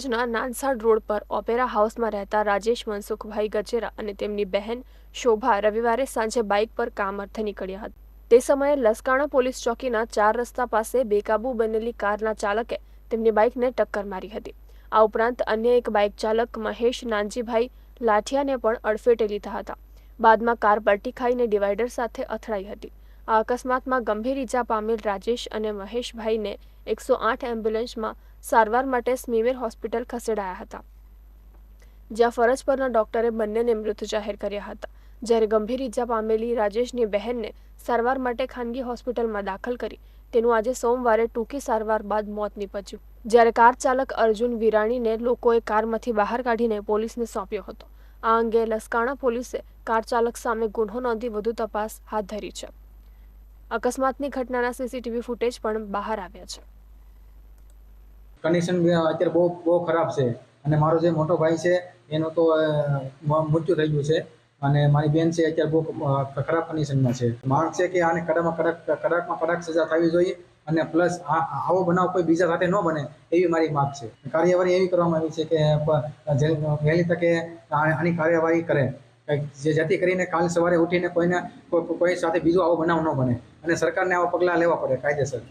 ના નાનસાડ રોડ પર ઓપેરા હાઉસમાં રહેતા રાજેશ મનસુખભાઈ ગજેરા અને તેમની બહેન શોભા રવિવારે સાંજે બાઇક પર કામ અર્થે નીકળ્યા હતા. તે સમયે લસકાણા પોલીસ ચોકીના ચાર રસ્તા પાસે બેકાબુ બનેલી કારના ચાલકે તેમની બાઇકને ટક્કર મારી હતી. આ ઉપરાંત અન્ય એક બાઇક ચાલક મહેશ નાનજીભાઈ લાઠિયાને પણ અડફેટે લીધા હતા. બાદમાં કાર પલટી ખાઈને ડિવાઈડર સાથે અથડાઈ હતી. આ અકસ્માતમાં ગંભીર ઈજા પામેલ રાજેશ અને મહેશભાઈને એકસો આઠ એમ્બ્યુલન્સમાં સારવાર માટે સ્મીમેર હોસ્પિટલ ખસેડાયા હતા, જ્યાં ફરજ પરના ડોક્ટરે બંનેને મૃત જાહેર કર્યા હતા. જ્યારે ગંભીર ઈજા પામેલી રાજેશની બહેનને સારવાર માટે ખાનગી હોસ્પિટલમાં દાખલ કરી, તેનું આજે સોમવારે ટૂંકી સારવાર બાદ મોત નીપજ્યું. જ્યારે કાર ચાલક અર્જુન વિરાણીને લોકોએ કારમાંથી બહાર કાઢીને પોલીસને સોંપ્યો હતો. આ અંગે લસકાણા પોલીસે કાર ચાલક સામે ગુન્હો નોંધી વધુ તપાસ હાથ ધરી છે. અકસ્માતની ઘટનાના સીસીટીવી ફૂટેજ પણ બહાર આવ્યા છે. કન્ડિશન અત્યારે બહુ બહુ ખરાબ છે. અને મારો જે મોટો ભાઈ છે, એનું તો મૃત્યુ થઈ ગયું છે. અને મારી બેન છે, અત્યારે બહુ ખરાબ કન્ડિશનમાં છે. માંગ છે કે આને કડકમાં કડક કડકમાં કડક સજા થવી જોઈએ અને પ્લસ આવો બનાવ કોઈ બીજા સાથે ન બને, એવી મારી માગ છે. કાર્યવાહી એવી કરવામાં આવી છે કે વહેલી તકે આની કાર્યવાહી કરે. જેથી કરીને કાલ સવારે ઉઠીને કોઈને કોઈ સાથે બીજો આવો બનાવ ન બને. અને સરકારને આવા પગલાં લેવા પડે કાયદેસર.